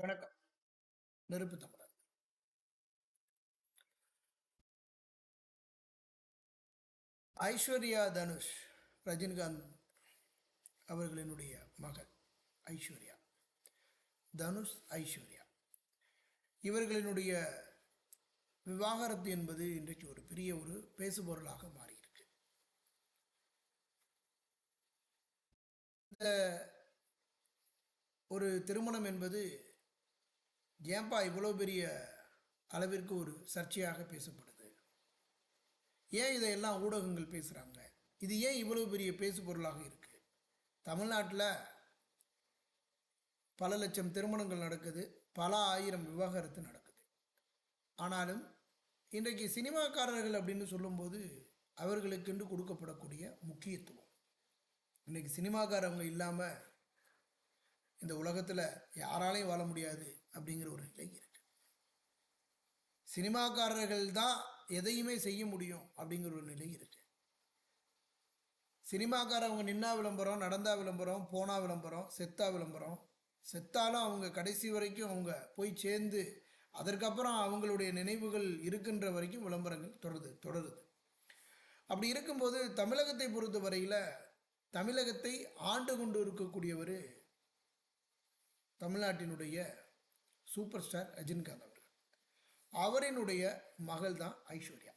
வணக்கம். நெருப்பு தமிழர் ஐஸ்வர்யா தனுஷ் ரஜினிகாந்த் அவர்களினுடைய மகள் ஐஸ்வர்யா. தனுஷ் ஐஸ்வர்யா. இவர்களினுடைய விவாகரத்து என்பது இன்றைக்கு ஒரு பெரிய ஒரு பேசுபொருளாக மாறியிருக்கு. இந்த ஒரு திருமணம் என்பது ஏன்பா இவ்வளோ பெரிய அளவிற்கு ஒரு சர்ச்சையாக பேசப்படுது? ஏன் இதையெல்லாம் ஊடகங்கள் பேசுகிறாங்க இது ஏன் இவ்வளோ பெரிய பேசு பொருளாக இருக்குது தமிழ்நாட்டில் பல லட்சம் திருமணங்கள் நடக்குது பல ஆயிரம் விவாகரத்து நடக்குது. ஆனாலும் இன்றைக்கு சினிமாக்காரர்கள் அப்படின்னு சொல்லும்போது அவர்களுக்கென்று கொடுக்கப்படக்கூடிய முக்கியத்துவம். இன்றைக்கி சினிமாக்காரவங்க இல்லாமல் இந்த உலகத்தில் யாராலையும் வாழ முடியாது. அப்படிங்கிற ஒரு நிலை இருக்கு. சினிமாக்காரர்கள் தான் எதையுமே செய்ய முடியும் அப்படிங்கிற ஒரு நிலை இருக்கு. சினிமாக்காரவங்க நின்னா விளம்பரம் நடந்தா விளம்பரம் போனா விளம்பரம் செத்தா விளம்பரம். செத்தாலும் அவங்க கடைசி வரைக்கும் அவங்க போய் சேர்ந்து அதற்கப்புறம் அவங்களுடைய நினைவுகள் இருக்கின்ற வரைக்கும் விளம்பரங்கள் தொடருது தொடருது. அப்படி இருக்கும்போது தமிழகத்தை பொறுத்த வரையில் தமிழகத்தை ஆண்டு கொண்டு இருக்கக்கூடியவர் தமிழ்நாட்டினுடைய சூப்பர் ஸ்டார் ரஜினிகாந்த் அவர்கள். அவரினுடைய மகள் தான் ஐஸ்வர்யா.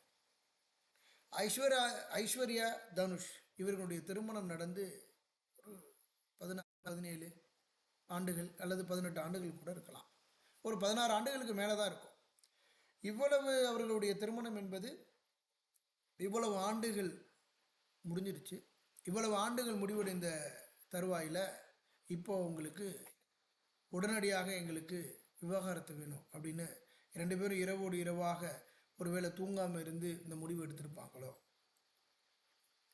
ஐஸ்வர்யா ஐஸ்வர்யா தனுஷ் இவர்களுடைய திருமணம் நடந்து ஒரு பதினாறு பதினேழு ஆண்டுகள் அல்லது பதினெட்டு ஆண்டுகள் கூட இருக்கலாம். ஒரு பதினாறு ஆண்டுகளுக்கு மேலே தான் இருக்கும். இவ்வளவு அவர்களுடைய திருமணம் என்பது இவ்வளவு ஆண்டுகள் முடிஞ்சிருச்சு. இவ்வளவு ஆண்டுகள் முடிவடைந்த தருவாயில் இப்போ உங்களுக்கு உடனடியாக எங்களுக்கு விவாகரத்து வேணும் அப்படின்னு ரெண்டு பேரும் இரவோடு இரவாக ஒருவேளை தூங்காமல் இருந்து இந்த முடிவு எடுத்திருப்பாங்களோ?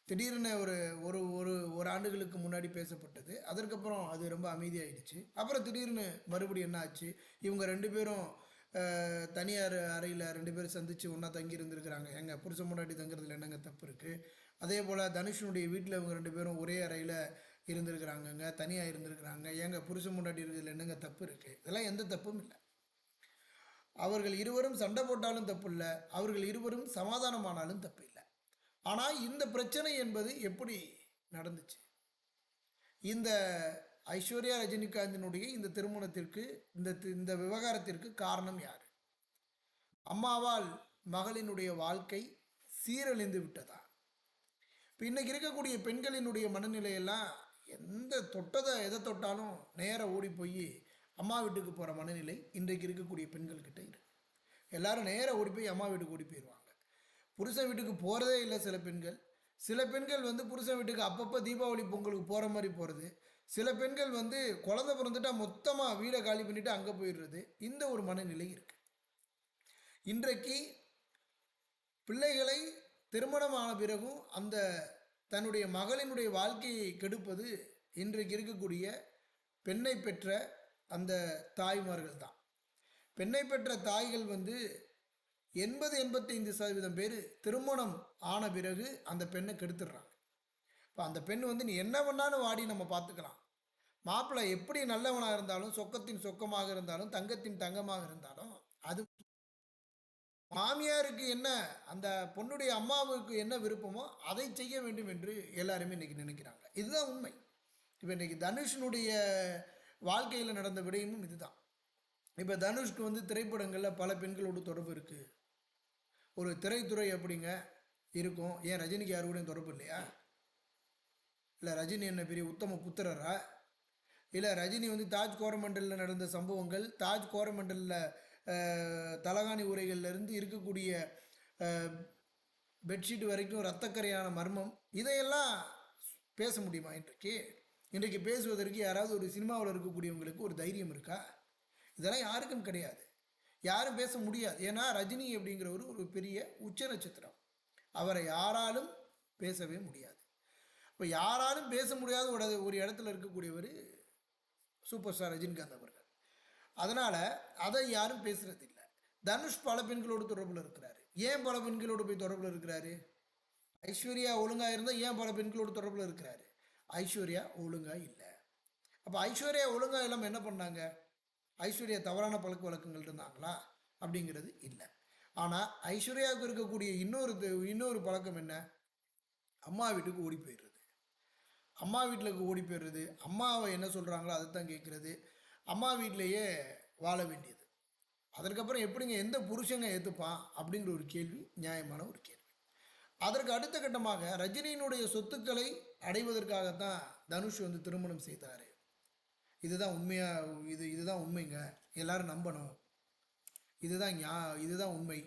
திடீர்னு ஒரு ஒரு ஒரு ஒரு ஆண்டுகளுக்கு முன்னாடி பேசப்பட்டது. அதற்கப்புறம் அது ரொம்ப அமைதியாயிடுச்சு. அப்புறம் திடீர்னு மறுபடியும் என்ன ஆச்சு? இவங்க ரெண்டு பேரும் தனியார் அறையில் ரெண்டு பேரும் சந்தித்து ஒன்றா தங்கி இருந்திருக்கிறாங்க எங்கள் புருஷன் முன்னாடி தங்குறதுல என்னங்க தப்பு இருக்குது அதே போல் தனுஷனுடைய வீட்டில் இவங்க ரெண்டு பேரும் ஒரே அறையில் இருந்திருக்கிறாங்கங்க தனியாக இருந்திருக்கிறாங்க எங்கள் புருஷன் முன்னாடி இருக்கிறதுல என்னங்க தப்பு இருக்குது இதெல்லாம் எந்த தப்பும் இல்லை. அவர்கள் இருவரும் சண்டை போட்டாலும் தப்பு இல்லை அவர்கள் இருவரும் சமாதானமானாலும் தப்பு இல்லை. ஆனால் இந்த பிரச்சனை என்பது எப்படி நடந்துச்சு? இந்த ஐஸ்வர்யா ரஜினிகாந்தினுடைய இந்த திருமணத்திற்கு இந்த தி- இந்த விவகாரத்திற்கு காரணம் யார்? அம்மாவால் மகளினுடைய வாழ்க்கை சீரழிந்து விட்டதா? இப்போ இன்றைக்கி இருக்கக்கூடிய பெண்களினுடைய மனநிலையெல்லாம் எந்த தொட்டதை எதை தொட்டாலும் நேராக ஓடி போய் அம்மா வீட்டுக்கு போகிற மனநிலை இன்றைக்கு இருக்கக்கூடிய பெண்கள்கிட்ட இருக்கு. எல்லாரும் நேராக ஓடி போய் அம்மா வீட்டுக்கு ஓடி போயிடுவாங்க புருஷன் வீட்டுக்கு போகிறதே இல்லை சில பெண்கள். சில பெண்கள் வந்து புருஷன் வீட்டுக்கு அப்பப்போ தீபாவளி பொங்கலுக்கு போகிற மாதிரி போகிறது சில பெண்கள் வந்து குழந்த பிறந்துட்டா மொத்தமாக வீடை காலி பண்ணிவிட்டு அங்கே போயிடுறது. இந்த ஒரு மனநிலை இருக்குது இன்றைக்கு பிள்ளைகளை திருமணமான பிறகும் அந்த தன்னுடைய மகளினுடைய வாழ்க்கையை கெடுப்பது இன்றைக்கு இருக்கக்கூடிய பெண்ணை பெற்ற அந்த தாய்மார்கள் தான். பெண்ணை பெற்ற தாய்கள் வந்து எண்பது எண்பத்தைந்து சதவீதம் பேர் திருமணம் ஆன பிறகு அந்த பெண்ணை கெடுத்துடுறாங்க. இப்போ அந்த பெண் வந்து நீ என்ன பண்ணாலும் வாடி நம்ம பார்த்துக்கலாம். மாப்பிள்ளை எப்படி நல்லவனாக இருந்தாலும் சொக்கத்தின் சொக்கமாக இருந்தாலும் தங்கத்தின் தங்கமாக இருந்தாலும் அது மாமியாருக்கு என்ன அந்த பொண்ணுடைய அம்மாவுக்கு என்ன விருப்பமோ அதை செய்ய வேண்டும் என்று எல்லாருமே இன்றைக்கி நினைக்கிறாங்க. இதுதான் உண்மை. இப்போ இன்றைக்கி தனுஷனுடைய வாழ்க்கையில் நடந்த விடயமும் இதுதான். இப்போ தனுஷ்க்கு வந்து திரைப்படங்களில் பல பெண்களோட தொடர்பு இருக்குது ஒரு திரைத்துறை அப்படிங்க இருக்கும். ஏன் ரஜினிக்கு யாரு கூடயும் தொடர்பு இல்லையா? இல்லை ரஜினி என்ன பெரிய உத்தம புத்திரரா? இல்லை ரஜினி வந்து தாஜ் கோரமண்டலில் நடந்த சம்பவங்கள் தாஜ் கோரமண்டலில் தலகாணி உரைகள்லேருந்து இருக்கக்கூடிய பெட்ஷீட் வரைக்கும் ரத்தக்கரையான மர்மம் இதையெல்லாம் பேச முடியுமா இன்றைக்கு? இன்றைக்கு பேசுவதற்கு யாராவது ஒரு சினிமாவில் இருக்கக்கூடியவங்களுக்கு ஒரு தைரியம் இருக்கா? இதெல்லாம் யாருக்கும் கிடையாது. யாரும் பேச முடியாது. ஏன்னா ரஜினி அப்படிங்கிறவர் ஒரு பெரிய உச்ச நட்சத்திரம். அவரை யாராலும் பேசவே முடியாது. இப்போ யாராலும் பேச முடியாத ஒரு இடத்துல இருக்கக்கூடியவர் சூப்பர் ஸ்டார் ரஜினிகாந்த் அவர் அதனால் அதை யாரும் பேசுகிறது இல்லை. தனுஷ் பல பெண்களோடு தொடர்பில் இருக்கிறாரு. ஏன் பல பெண்களோடு போய் தொடர்பில் இருக்கிறாரு? ஐஸ்வர்யா ஒழுங்காக இருந்தால் ஏன் பல பெண்களோடு தொடர்பில் இருக்கிறாரு? ஐஸ்வர்யா ஒழுங்காக இல்லை. அப்போ ஐஸ்வர்யா ஒழுங்காக இல்லாமல் என்ன பண்ணாங்க? ஐஸ்வர்யா தவறான பழக்க வழக்கங்கள் இருந்தாங்களா? அப்படிங்கிறது இல்லை. ஆனால் ஐஸ்வர்யாவுக்கு இருக்கக்கூடிய இன்னொரு இன்னொரு பழக்கம் என்ன? அம்மா வீட்டுக்கு ஓடி போயிடுறது. அம்மா வீட்டில் ஓடி போயிடுறது. அம்மாவை என்ன சொல்கிறாங்களோ அதை தான் கேட்குறது அம்மா வீட்டிலையே வாழ வேண்டியது. அதற்கப்புறம் எப்படிங்க எந்த புருஷங்க ஏற்றுப்பான் அப்படிங்கிற ஒரு கேள்வி நியாயமான ஒரு கேள்வி. அதற்கு அடுத்த கட்டமாக ரஜினியினுடைய சொத்துக்களை அடைவதற்காகத்தான் தனுஷ் வந்து திருமணம் செய்தார். இதுதான் உண்மையாக இது இதுதான் உண்மைங்க. எல்லாரும் நம்பணும். இதுதான் ஞா இதுதான் உண்மை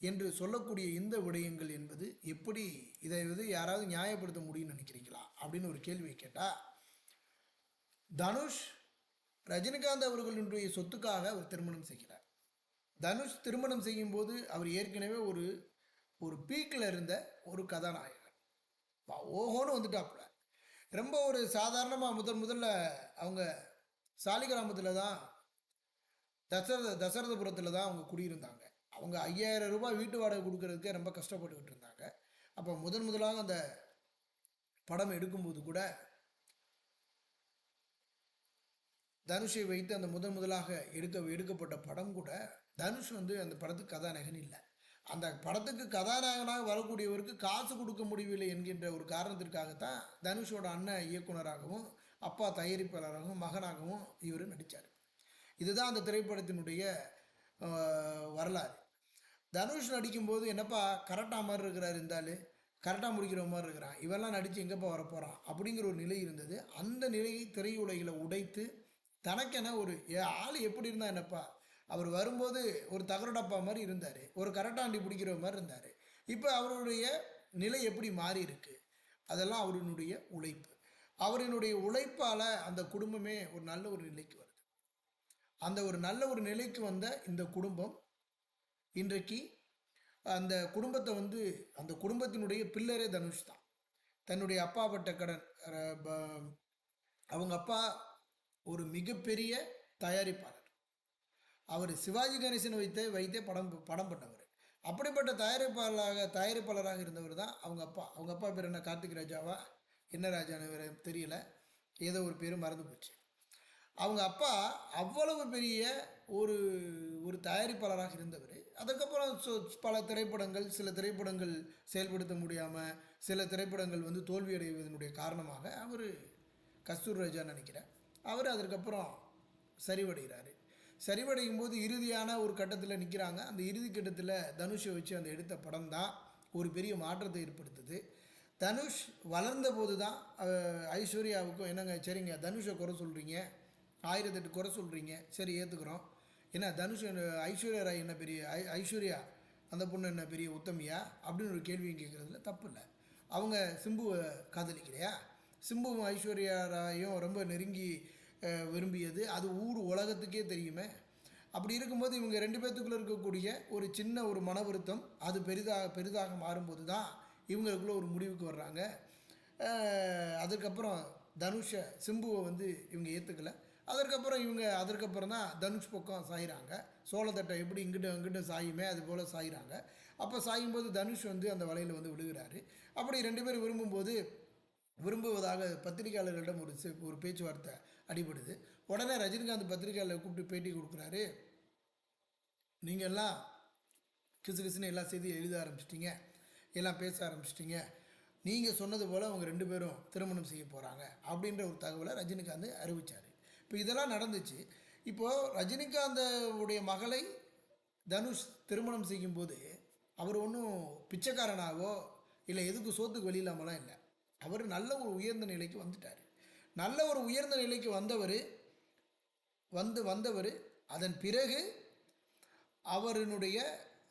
என்று சொல்லக்கூடிய இந்த விடயங்கள் என்பது எப்படி இதை வந்து யாராவது நியாயப்படுத்த முடியும்னு நினைக்கிறீங்களா? அப்படின்னு ஒரு கேள்வியை கேட்டால் தனுஷ் ரஜினிகாந்த் அவர்களுடைய சொத்துக்காக அவர் திருமணம் செய்கிறார். தனுஷ் திருமணம் செய்யும்போது அவர் ஏற்கனவே ஒரு ஒரு பீக்கில் இருந்த ஒரு கதாநாயகன். வா- ஓஹோன்னு வந்துட்டாப்புல. ரொம்ப ஒரு சாதாரணமாக முதல் முதல்ல அவங்க சாலிகிராமத்தில் தான் தசரத தசரதபுரத்தில் தான் அவங்க குடியிருந்தாங்க. அவங்க ஐயாயிரம் ரூபாய் வீட்டு வாடகை கொடுக்கறதுக்கே ரொம்ப கஷ்டப்பட்டுக்கிட்டு இருந்தாங்க. அப்போ முதன் முதலாக அந்த படம் எடுக்கும்போது கூட தனுஷை வைத்து அந்த முதன் முதலாக எடுக்க எடுக்கப்பட்ட படம் கூட தனுஷ் வந்து அந்த படத்துக்கு கதாநாயகன் இல்லை. அந்த படத்துக்கு கதாநாயகனாக வரக்கூடியவருக்கு காசு கொடுக்க முடியவில்லை என்கின்ற ஒரு காரணத்திற்காகத்தான் தனுஷோட அண்ணன் இயக்குனராகவும் அப்பா தயாரிப்பாளராகவும் மகனாகவும் இவர் நடித்தார் இதுதான் அந்த திரைப்படத்தினுடைய வரலாறு. தனுஷ் நடிக்கும்போது என்னப்பா கரெக்டாக மாதிரி இருக்கிறார் இருந்தாலும் கரெக்டாக முடிக்கிற மாதிரி இருக்கிறான் இவெல்லாம் நடித்து எங்கேப்பா வரப்போகிறான் அப்படிங்கிற ஒரு நிலை இருந்தது. அந்த நிலையை திரையுலகில் உடைத்து தனக்கென ஒரு ஆள் எப்படி இருந்தா என்னப்பா? அவர் வரும்போது ஒரு தகர டப்பா மாதிரி இருந்தார். ஒரு கரட்டாண்டி பிடிக்கிற மாதிரி இருந்தார். இப்போ அவருடைய நிலை எப்படி மாறி இருக்கு? அதெல்லாம் அவரினுடைய உழைப்பு. அவரினுடைய உழைப்பால் அந்த குடும்பமே ஒரு நல்ல ஒரு நிலைக்கு வருது. அந்த ஒரு நல்ல ஒரு நிலைக்கு வந்த இந்த குடும்பம் இன்றைக்கு அந்த குடும்பத்தை வந்து அந்த குடும்பத்தினுடைய பில்லரே தனுஷ் தான். தன்னுடைய அப்பா பட்ட கடன் அவங்க அப்பா ஒரு மிகப்பெரிய தயாரிப்பாளர். அவர் சிவாஜி கணேசன் வைத்தே வைத்தே படம் படம் பண்ணவர். அப்படிப்பட்ட தயாரிப்பாளராக தயாரிப்பாளராக இருந்தவர் தான் அவங்க அப்பா. அவங்க அப்பா பேர் என்ன? கார்த்திக் ராஜாவா? என்ன ராஜான்னு தெரியல. ஏதோ ஒரு பேர் மறந்து போச்சு. அவங்க அப்பா அவ்வளவு பெரிய ஒரு ஒரு தயாரிப்பாளராக இருந்தவர். அதுக்கப்புறம் சொ- பல திரைப்படங்கள் சில திரைப்படங்கள் செயல்படுத்த முடியாமல் சில திரைப்படங்கள் வந்து தோல்வியடைவதனுடைய காரணமாக அவர் கஸ்தூர் ராஜா நினைக்கிறேன். அவர் அதற்கப்புறம் சரிவடைகிறாரு. சரிவடையும் போது இறுதியான ஒரு கட்டத்தில் நிற்கிறாங்க அந்த இறுதி கட்டத்தில் தனுஷை வச்சு அந்த எடுத்த படம் தான் ஒரு பெரிய மாற்றத்தை ஏற்படுத்துது. தனுஷ் வளர்ந்த போது தான் ஐஸ்வர்யாவுக்கும் என்னங்க சரிங்க தனுஷை குறை சொல்கிறீங்க ஆயிரத்தெட்டு குறை சொல்கிறீங்க சரி ஏற்றுக்குறோம் என்ன தனுஷ் ஐஸ்வர்யா ராய் என்ன பெரிய ஐ ஐஸ்வர்யா அந்த பொண்ணு என்ன பெரிய உத்தமியா? அப்படின்னு ஒரு கேள்வியும் கேட்குறதுல தப்பு இல்லை. அவங்க சிம்புவை காதலிக்கிறையா? சிம்புவும் ஐஸ்வர்யா ராயும் ரொம்ப நெருங்கி விரும்பியது. அது ஊர் உலகத்துக்கே தெரியுமே. அப்படி இருக்கும்போது இவங்க ரெண்டு பேர்த்துக்குள்ளே இருக்கக்கூடிய ஒரு சின்ன ஒரு மன வருத்தம் அது பெரிதாக பெரிதாக மாறும்போது தான் இவங்களுக்குள்ள ஒரு முடிவுக்கு வர்றாங்க. அதுக்கப்புறம் தனுஷை சிம்புவை வந்து இவங்க ஏற்றுக்கல அதற்கப்புறம் இவங்க அதற்கப்புறம் தான் தனுஷ் பக்கம் சாயிறாங்க. சோளத்தட்டை எப்படி இங்கிட்ட அங்கிட்ட சாயுமே அது போல் சாயிறாங்க. அப்போ சாயும்போது தனுஷ் வந்து அந்த வலையில் வந்து விழுகிறாரு. அப்படி ரெண்டு பேரும் விரும்பும்போது விரும்புவதாக பத்திரிகையாளர்களிடம் ஒரு ஒரு பேச்சுவார்த்தை அடிபடுது. உடனே ரஜினிகாந்த் பத்திரிகையாளர் கூப்பிட்டு பேட்டி கொடுக்குறாரு. நீங்கள் எல்லாம் கிசு கிசுன்னு எல்லா செய்தியும் எழுத ஆரம்பிச்சிட்டிங்க. எல்லாம் பேச ஆரம்பிச்சிட்டிங்க. நீங்கள் சொன்னது போல் அவங்க ரெண்டு பேரும் திருமணம் செய்ய போகிறாங்க அப்படின்ற ஒரு தகவலை ரஜினிகாந்த் அறிவிச்சார். இப்போ இதெல்லாம் நடந்துச்சு. இப்போது ரஜினிகாந்தவுடைய மகளை தனுஷ் திருமணம் செய்யும்போது அவர் ஒன்றும் பிச்சைக்காரனாகவோ இல்லை எதுக்கு சோத்துக்கு வெளியில்லாமலாம் இல்லை. அவர் நல்ல ஒரு உயர்ந்த நிலைக்கு வந்துட்டார். நல்ல ஒரு உயர்ந்த நிலைக்கு வந்தவர் வந்து வந்தவர் அதன் பிறகு அவரினுடைய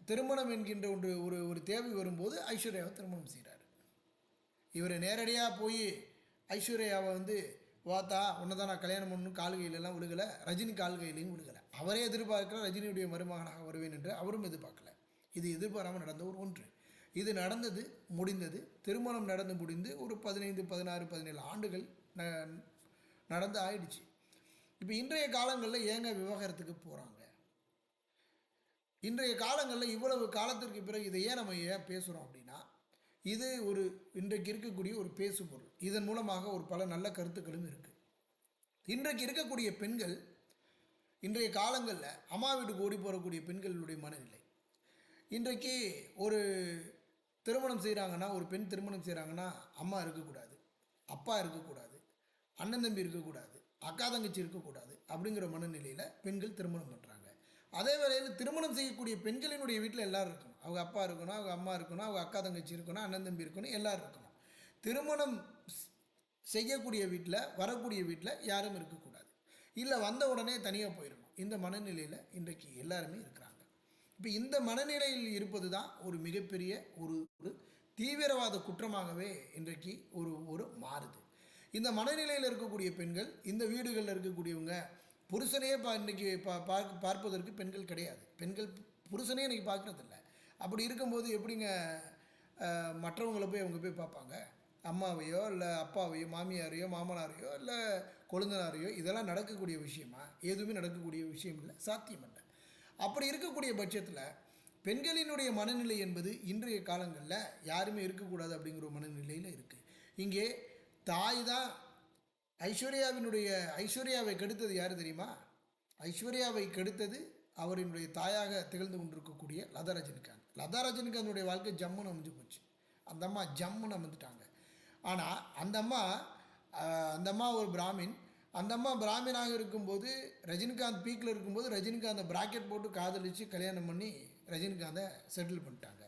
திருமணம் என்கின்ற ஒன்று ஒரு ஒரு தேவை வரும்போது ஐஸ்வர்யாவை திருமணம் செய்கிறார் இவர் நேரடியாக போய் ஐஸ்வர்யாவை வந்து வாத்தா உன்னை தான் நான் கல்யாணம் பண்ணணும் கால்கையிலெல்லாம் விழுகலை ரஜினி கால்கையிலையும் விழுகலை. அவரே எதிர்பார்க்கிற ரஜினியுடைய மருமகனாக வருவேன் என்று அவரும் எதிர்பார்க்கல. இது எதிர்பாராமல் நடந்த ஒரு ஒன்று. இது நடந்தது முடிந்தது. திருமணம் நடந்து முடிந்து ஒரு பதினைந்து பதினாறு பதினேழு ஆண்டுகள் ந- நடந்து ஆயிடுச்சு. இப்போ இன்றைய காலங்களில் ஏங்க விவாகரத்துக்கு போகிறாங்க இன்றைய காலங்களில் இவ்வளவு காலத்திற்கு பிறகு இதை ஏன் நம்ம ஏன் பேசுகிறோம் அப்படின்னா இது ஒரு இன்றைக்கு இருக்கக்கூடிய ஒரு பேசு பொருள் இதன் மூலமாக ஒரு பல நல்ல கருத்துக்களும் இருக்குது இன்றைக்கு இருக்கக்கூடிய பெண்கள் இன்றைய காலங்களில் அம்மா வீட்டுக்கு ஓடி போகக்கூடிய பெண்களுடைய மனநிலை. இன்றைக்கு ஒரு திருமணம் செய்கிறாங்கன்னா ஒரு பெண் திருமணம் செய்கிறாங்கன்னா அம்மா இருக்கக்கூடாது அப்பா இருக்கக்கூடாது அண்ணன் தம்பி இருக்கக்கூடாது அக்கா தங்கச்சி இருக்கக்கூடாது அப்படிங்கிற மனநிலையில் பெண்கள் திருமணம் பண்ணுறாங்க அதே வேளையில் திருமணம் செய்யக்கூடிய பெண்களினுடைய வீட்டில் எல்லோரும் இருக்கணும். அவங்க அப்பா இருக்கணும் அவங்க அம்மா இருக்கணும் அவங்க அக்கா தங்கச்சி இருக்கணும் அண்ணன் தம்பி இருக்கணும் எல்லோரும் இருக்கணும். திருமணம் செய்யக்கூடிய வீட்டில் வரக்கூடிய வீட்டில் யாரும் இருக்கக்கூடாது. இல்லை வந்த உடனே தனியாக போயிடணும் இந்த மனநிலையில் இன்றைக்கு எல்லாருமே இருக்கிறாங்க. இப்போ இந்த மனநிலையில் இருப்பது தான் ஒரு மிகப்பெரிய ஒரு ஒரு தீவிரவாத குற்றமாகவே இன்றைக்கு ஒரு ஒரு மாறுது. இந்த மனநிலையில் இருக்கக்கூடிய பெண்கள் இந்த வீடுகளில் இருக்கக்கூடியவங்க புருஷனையே பா இன்றைக்கி பா பார்க்க பார்ப்பதற்கு பெண்கள் கிடையாது. பெண்கள் புருஷனே இன்றைக்கி பார்க்குறதில்ல. அப்படி இருக்கும்போது எப்படிங்க மற்றவங்கள போய் அவங்க போய் பார்ப்பாங்க? அம்மாவையோ இல்லை அப்பாவையோ மாமியாரையோ மாமனாரையோ இல்லை கொழுந்தனாரையோ இதெல்லாம் நடக்கக்கூடிய விஷயமா? எதுவுமே நடக்கக்கூடிய விஷயம் இல்லை. சாத்தியம் இல்லை அப்படி இருக்கக்கூடிய பட்சத்தில் பெண்களினுடைய மனநிலை என்பது இன்றைய காலங்களில் யாருமே இருக்கக்கூடாது அப்படிங்கிற ஒரு மனநிலையில் இருக்குது இங்கே தாய் தான் ஐஸ்வர்யாவினுடைய ஐஸ்வர்யாவை கெடுத்தது யார் தெரியுமா? ஐஸ்வர்யாவை கெடுத்தது அவரினுடைய தாயாக திகழ்ந்து கொண்டிருக்கக்கூடிய லதா ரஜினிகாந்த் லதா ரஜினிகாந்தனுடைய வாழ்க்கை ஜம்முன்னு அமைஞ்சு போச்சு. அந்த அம்மா ஜம்முன்னு அமைந்துட்டாங்க ஆனால் அந்த அம்மா அந்த அம்மா ஒரு பிராமின். அந்த அம்மா பிராமினாக இருக்கும்போது ரஜினிகாந்த் பீக்கில் இருக்கும்போது ரஜினிகாந்தை பிராக்கெட் போட்டு காதலித்து கல்யாணம் பண்ணி ரஜினிகாந்தை செட்டில் பண்ணிட்டாங்க.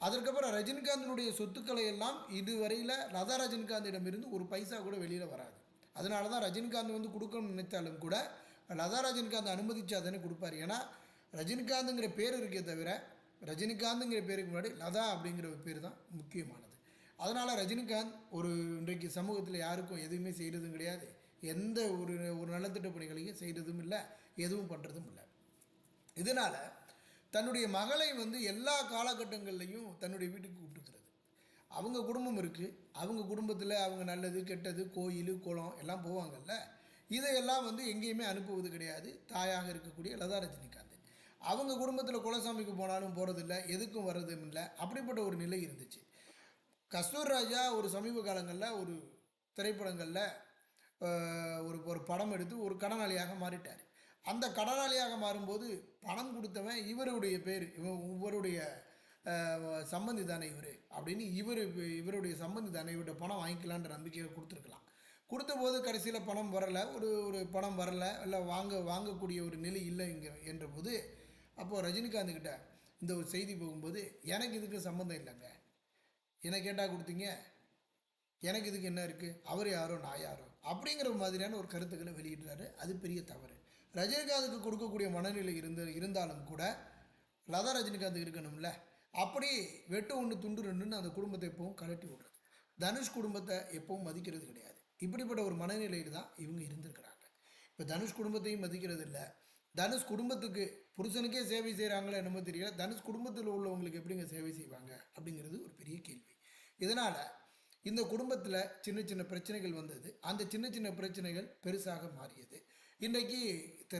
அதற்கப்புறம் ரஜினிகாந்தினுடைய சொத்துக்களை எல்லாம் இதுவரையில் லதா ரஜினிகாந்திடமிருந்து ஒரு பைசா கூட வெளியில் வராது. அதனால தான் ரஜினிகாந்த் வந்து கொடுக்கணும்னு நினைத்தாலும் கூட லதா ரஜினிகாந்த் அனுமதிச்சா தானே கொடுப்பாரு. ஏன்னா ரஜினிகாந்துங்கிற பேர் இருக்கே தவிர ரஜினிகாந்துங்கிற பேருக்கு முன்னாடி லதா அப்படிங்கிற ஒரு பேர் தான் முக்கியமானது. அதனால் ரஜினிகாந்த் ஒரு இன்றைக்கு சமூகத்தில் யாருக்கும் எதுவுமே செய்கிறதும் கிடையாது. எந்த ஒரு ஒரு நலத்திட்ட பணிகளையும் செய்கிறதும் இல்லை எதுவும் பண்ணுறதும் இல்லை. இதனால் தன்னுடைய மகளை வந்து எல்லா காலகட்டங்கள்லையும் தன்னுடைய வீட்டுக்கு கூப்பிட்டுக்கிறது. அவங்க குடும்பம் இருக்குது அவங்க குடும்பத்தில் அவங்க நல்லது கெட்டது கோயில் குளம் எல்லாம் போவாங்கல்ல. இதையெல்லாம் வந்து எங்கேயுமே அனுப்புவது கிடையாது. தாயாக இருக்கக்கூடிய லதா ரஜினிகாந்த் அவங்க குடும்பத்தில் குலசாமிக்கு போனாலும் போகிறதில்ல எதுக்கும் வர்றதும் இல்லை. அப்படிப்பட்ட ஒரு நிலை இருந்துச்சு. கஸ்தூர் ராஜா ஒரு சமீப காலங்களில் ஒரு திரைப்படங்களில் ஒரு ஒரு படம் எடுத்து ஒரு கடனாளியாக மாறிட்டார். அந்த கடனாளியாக மாறும்போது பணம் கொடுத்தவன் இவருடைய பேர் இவன் இவருடைய சம்பந்தி தானே இவர் அப்படின்னு இவர் இவருடைய சம்பந்தி தானே இவர்கிட்ட பணம் வாங்கிக்கலான்ற நம்பிக்கையை கொடுத்துருக்கலாம். கொடுத்த போது கடைசியில் பணம் வரலை ஒரு ஒரு பணம் வரலை இல்லை வாங்க வாங்கக்கூடிய ஒரு நிலை இல்லை இங்கே என்ற போது அப்போது ரஜினிகாந்த் கிட்ட இந்த ஒரு செய்தி போகும்போது எனக்கு இதுக்கு சம்மந்தம் இல்லைங்க. என்ன கேட்டால் கொடுத்தீங்க. எனக்கு இதுக்கு என்ன இருக்குது அவர் யாரோ நான் யாரோ? அப்படிங்கிற மாதிரியான ஒரு கருத்துக்களை வெளியிடுறாரு. அது பெரிய தவறு. ரஜினிகாந்துக்கு கொடுக்கக்கூடிய மனநிலை இருந்து இருந்தாலும் கூட லதா ரஜினிகாந்த் இருக்கணும்ல. அப்படி வெட்டு ஒன்று துண்டு ரெண்டுன்னு அந்த குடும்பத்தை எப்பவும் கலட்டி விடுறது. தனுஷ் குடும்பத்தை எப்பவும் மதிக்கிறது கிடையாது. இப்படிப்பட்ட ஒரு மனநிலையில் தான் இவங்க இருந்திருக்கிறாங்க. இப்போ தனுஷ் குடும்பத்தையும் மதிக்கிறது இல்லை. தனுஷ் குடும்பத்துக்கு புருஷனுக்கே சேவை செய்கிறாங்களோ என்னமோ தெரியல. தனுஷ் குடும்பத்தில் உள்ளவங்களுக்கு எப்படிங்க சேவை செய்வாங்க அப்படிங்கிறது ஒரு பெரிய கேள்வி. இதனால் இந்த குடும்பத்தில் சின்ன சின்ன பிரச்சனைகள் வந்தது. அந்த சின்ன சின்ன பிரச்சனைகள் பெருசாக மாறியது. இன்றைக்கி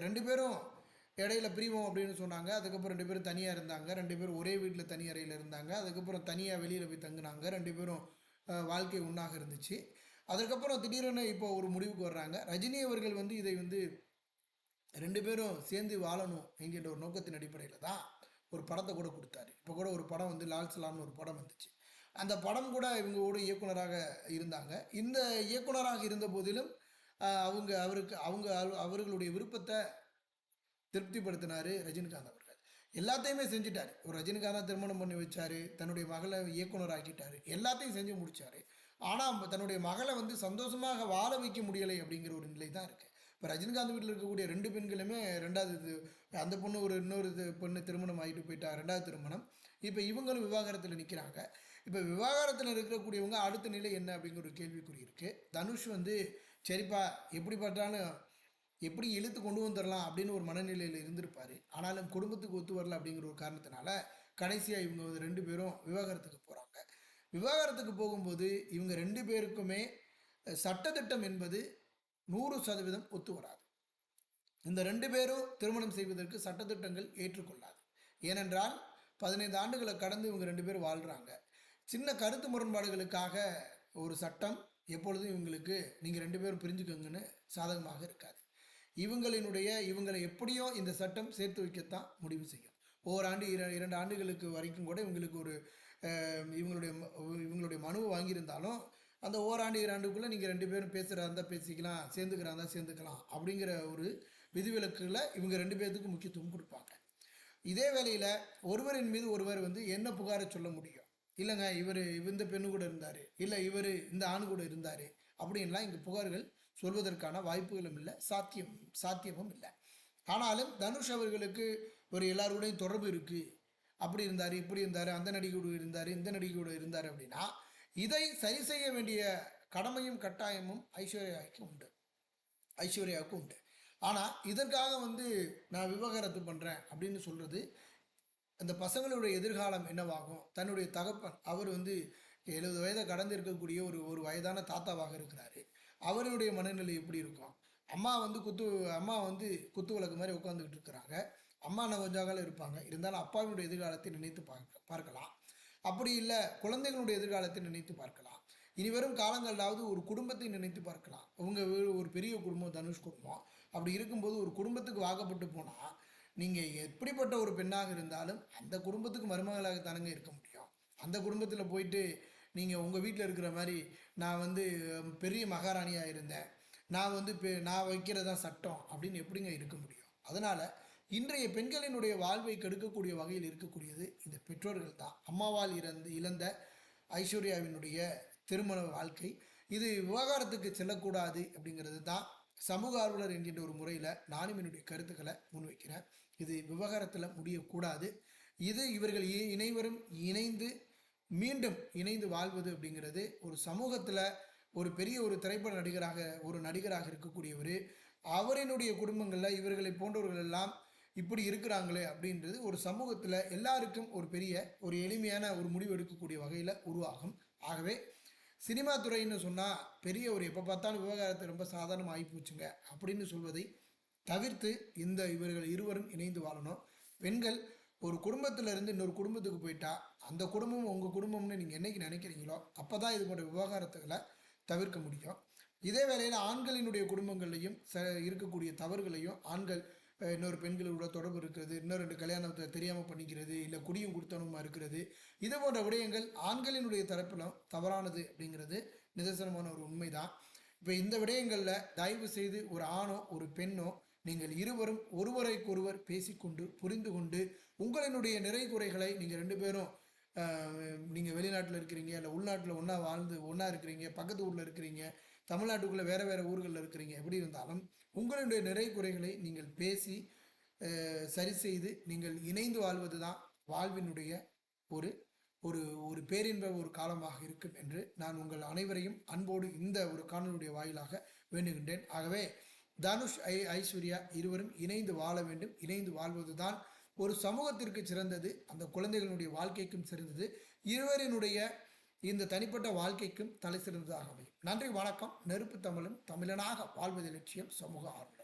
ரெண்டு பேரும் இடையில பிரிவோம் அப்படின்னு சொன்னாங்க. அதுக்கப்புறம் ரெண்டு பேரும் தனியாக இருந்தாங்க. ரெண்டு பேரும் ஒரே வீட்டில் தனி அறையில் இருந்தாங்க. அதுக்கப்புறம் தனியாக வெளியில் போய் தங்குனாங்க. ரெண்டு பேரும் வாழ்க்கை ஒன்றாக இருந்துச்சு. அதுக்கப்புறம் திடீர்னு இப்போ ஒரு முடிவுக்கு வர்றாங்க. ரஜினி அவர்கள் வந்து இதை வந்து ரெண்டு பேரும் சேர்ந்து வாழணும் என்கின்ற ஒரு நோக்கத்தின் அடிப்படையில் தான் ஒரு படத்தை கூட கொடுத்தாரு. இப்போ கூட ஒரு படம் வந்து லால் சலாம்னு ஒரு படம் வந்துச்சு. அந்த படம் கூட இவங்களோட இயக்குனராக இருந்தாங்க. இந்த இயக்குனராக இருந்த போதிலும் அவங்க அவருக்கு அவங்க அவர்களுடைய விருப்பத்தை திருப்திப்படுத்தினார் ரஜினிகாந்த் அவர்கள். எல்லாத்தையுமே செஞ்சுட்டார். ஒரு ரஜினிகாந்தை திருமணம் பண்ணி வச்சார் தன்னுடைய மகளை இயக்குனர் ஆக்கிட்டார் எல்லாத்தையும் செஞ்சு முடித்தார் ஆனால் தன்னுடைய மகளை வந்து சந்தோஷமாக வாழ வைக்க முடியலை அப்படிங்கிற ஒரு நிலை தான் இருக்குது இப்போ ரஜினிகாந்த் வீட்டில் இருக்கக்கூடிய ரெண்டு பெண்களுமே ரெண்டாவது இது அந்த பொண்ணு ஒரு இன்னொரு இது பொண்ணு திருமணம் ஆகிட்டு போயிட்டா ரெண்டாவது திருமணம். இப்போ இவங்களும் விவாகரத்தில் நிற்கிறாங்க இப்போ விவாகரத்தில் இருக்கக்கூடியவங்க அடுத்த நிலை என்ன அப்படிங்கிற ஒரு கேள்விக்குறி இருக்குது தனுஷ் வந்து சரிப்பா எப்படி பார்த்தாலும் எப்படி இழுத்து கொண்டு வந்துடலாம் அப்படின்னு ஒரு மனநிலையில் இருந்திருப்பார். ஆனாலும் குடும்பத்துக்கு ஒத்து வரல அப்படிங்கிற ஒரு காரணத்தினால கடைசியாக இவங்க வந்து ரெண்டு பேரும் விவாகரத்துக்கு போகிறாங்க விவாகரத்துக்கு போகும்போது இவங்க ரெண்டு பேருக்குமே சட்டத்திட்டம் என்பது நூறு சதவீதம் ஒத்து வராது. இந்த ரெண்டு பேரும் திருமணம் செய்வதற்கு சட்டத்திட்டங்கள் ஏற்றுக்கொள்ளாது. ஏனென்றால் பதினைந்து ஆண்டுகளை கடந்து இவங்க ரெண்டு பேரும் வாழ்கிறாங்க சின்ன கருத்து முரண்பாடுகளுக்காக ஒரு சட்டம் எப்பொழுதும் இவங்களுக்கு நீங்கள் ரெண்டு பேரும் பிரிஞ்சுக்கோங்கன்னு சாதகமாக இருக்காது. இவங்களினுடைய இவங்களை எப்படியோ இந்த சட்டம் சேர்த்து வைக்கத்தான் முடிவு செய்யும். ஓராண்டு இர இரண்டு ஆண்டுகளுக்கு வரைக்கும் கூட இவங்களுக்கு ஒரு இவங்களுடைய ம- இவங்களுடைய மனுவை வாங்கியிருந்தாலும் அந்த ஓராண்டு இராண்டுக்குள்ளே நீங்கள் ரெண்டு பேரும் பேசுகிறா இருந்தால் பேசிக்கலாம் சேர்ந்துக்கிறா இருந்தால் சேர்ந்துக்கலாம் அப்படிங்கிற ஒரு விதிவிலக்குகளை இவங்க ரெண்டு பேர்த்துக்கு முக்கியத்துவம் கொடுப்பாங்க. இதே வேளையில் ஒருவரின் மீது ஒருவர் வந்து என்ன புகாரை சொல்ல முடியும்? இல்லைங்க இவர் இந்த பெண்ணு கூட இருந்தார். இல்லை இவர் இந்த ஆண் கூட இருந்தார். அப்படின்லாம் இங்கே புகார்கள் சொல்வதற்கான வாய்ப்புகளும் இல்லை சாத்தியம் சாத்தியமும் இல்லை. ஆனாலும் தனுஷ் அவர்களுக்கு ஒரு எல்லாரோடையும் தொடர்பு இருக்குது அப்படி இருந்தார் இப்படி இருந்தார் அந்த நடிகை இருந்தார் இந்த நடிகை இருந்தார் அப்படின்னா இதை சரி செய்ய வேண்டிய கடமையும் கட்டாயமும் ஐஸ்வர்யாவுக்கு உண்டு. ஐஸ்வர்யாவுக்கு உண்டு. ஆனால் இதற்காக வந்து நான் விவகாரத்து பண்ணுறேன் அப்படின்னு சொல்கிறது அந்த பசங்களுடைய எதிர்காலம் என்னவாகும்? தன்னுடைய தகப்பன் அவர் வந்து எழுபது வயதை கடந்து இருக்கக்கூடிய ஒரு ஒரு வயதான தாத்தாவாக இருக்கிறாரு. அவருடைய மனநிலை எப்படி இருக்கும்? அம்மா வந்து குத்து அம்மா வந்து குத்து விளக்கு மாதிரி உட்காந்துக்கிட்டு இருக்கிறாங்க. அம்மா நான் கொஞ்ச காலம் இருப்பாங்க. இருந்தாலும் அப்பாவினுடைய எதிர்காலத்தை நினைத்து பார்க்க பார்க்கலாம். அப்படி இல்லை குழந்தைகளுடைய எதிர்காலத்தை நினைத்து பார்க்கலாம். இனி வரும் காலங்களாவது ஒரு குடும்பத்தை நினைத்து பார்க்கலாம். உங்கள் வீடு ஒரு பெரிய குடும்பம் தனுஷ் குடும்பம். அப்படி இருக்கும்போது ஒரு குடும்பத்துக்கு வாக்கப்பட்டு போனால் நீங்கள் எப்படிப்பட்ட ஒரு பெண்ணாக இருந்தாலும் அந்த குடும்பத்துக்கு மருமகளாக தானங்க இருக்க முடியும். அந்த குடும்பத்தில் போயிட்டு நீங்கள் உங்கள் வீட்டில் இருக்கிற மாதிரி நான் வந்து பெரிய மகாராணியாக இருந்தேன். நான் வந்து பெ நான் வைக்கிறதா சட்டம் அப்படின்னு எப்படிங்க இருக்க முடியும்? அதனால் இன்றைய பெண்களினுடைய வாழ்வை கெடுக்கக்கூடிய வகையில் இருக்கக்கூடியது இந்த பெற்றோர்கள் தான். அம்மாவால் இறந்து இழந்த ஐஸ்வர்யாவினுடைய திருமண வாழ்க்கை. இது விவகாரத்துக்கு செல்லக்கூடாது அப்படிங்கிறது தான் சமூக ஆர்வலர் என்கின்ற ஒரு முறையில் நானும் என்னுடைய கருத்துக்களை முன்வைக்கிறேன். இது விவகாரத்தில் முடியக்கூடாது. இது இவர்கள் இ- இணைவரும் இணைந்து மீண்டும் இணைந்து வாழ்வது அப்படிங்கிறது ஒரு சமூகத்தில் ஒரு பெரிய ஒரு திரைப்பட நடிகராக ஒரு நடிகராக இருக்கக்கூடியவர் அவரினுடைய குடும்பங்களில் இவர்களை போன்றவர்கள் எல்லாம் இப்படி இருக்கிறாங்களே அப்படின்றது ஒரு சமூகத்தில் எல்லாருக்கும் ஒரு பெரிய ஒரு எளிமையான ஒரு முடிவு எடுக்கக்கூடிய வகையில் உருவாகும். ஆகவே சினிமா துறைன்னு சொன்னால் பெரிய ஒரு எப்போ பார்த்தாலும் விவகாரத்தை ரொம்ப சாதாரணமாக ஆகிப்போச்சுங்க அப்படின்னு சொல்வதை தவிர்த்து இந்த இவர்கள் இருவரும் இணைந்து வாழணும். பெண்கள் ஒரு குடும்பத்துல இருந்து இன்னொரு குடும்பத்துக்கு போயிட்டா அந்த குடும்பம் உங்கள் குடும்பம்னு நீங்கள் என்னைக்கு நினைக்கிறீங்களோ அப்போ தான் இது போன்ற விவகாரத்துகளை தவிர்க்க முடியும். இதே வேளையில் ஆண்களினுடைய குடும்பங்கள்லையும் ச இருக்கக்கூடிய தவறுகளையும் ஆண்கள் இன்னொரு பெண்களோட தொடர்பு இருக்கிறது இன்னொரு ரெண்டு கல்யாணத்தை தெரியாமல் பண்ணிக்கிறது இல்லை குடியும் கொடுத்தனமா இருக்கிறது இது போன்ற விடயங்கள் ஆண்களினுடைய தரப்பிலும் தவறானது அப்படிங்கிறது நிதர்சனமான ஒரு உண்மைதான். இப்போ இந்த விடயங்களில் தயவு செய்து ஒரு ஆணோ ஒரு பெண்ணோ நீங்கள் இருவரும் ஒருவரைக்கொருவர் பேசிக்கொண்டு புரிந்து கொண்டு உங்களினுடைய நிறை குறைகளை நீங்கள் ரெண்டு பேரும் நீங்கள் வெளிநாட்டில் இருக்கிறீங்க இல்லை உள்நாட்டில் ஒன்றா வாழ்ந்து ஒன்றா இருக்கிறீங்க பக்கத்து ஊரில் இருக்கிறீங்க தமிழ்நாட்டுக்குள்ளே வேறு வேறு ஊர்களில் இருக்கிறீங்க எப்படி இருந்தாலும் உங்களுடைய நிறை குறைகளை நீங்கள் பேசி சரி செய்து நீங்கள் இணைந்து வாழ்வது தான் வாழ்வினுடைய ஒரு ஒரு ஒரு பேரின்ப ஒரு காலமாக இருக்கும் என்று நான் உங்கள் அனைவரையும் அன்போடு இந்த ஒரு காணொலியுடைய வாயிலாக வேண்டுகின்றேன். ஆகவே தனுஷ் ஐ ஐஸ்வர்யா இருவரும் இணைந்து வாழ வேண்டும். இணைந்து வாழ்வதுதான் ஒரு சமூகத்திற்கு சிறந்தது. அந்த குழந்தைகளுடைய வாழ்க்கைக்கும் சிறந்தது. இருவரினுடைய இந்த தனிப்பட்ட வாழ்க்கைக்கும் தலை சிறந்ததாக அமையும் நன்றி வணக்கம். நெருப்பு தமிழும் தமிழனாக வாழ்வது லட்சியம் சமூக ஆர்வம்.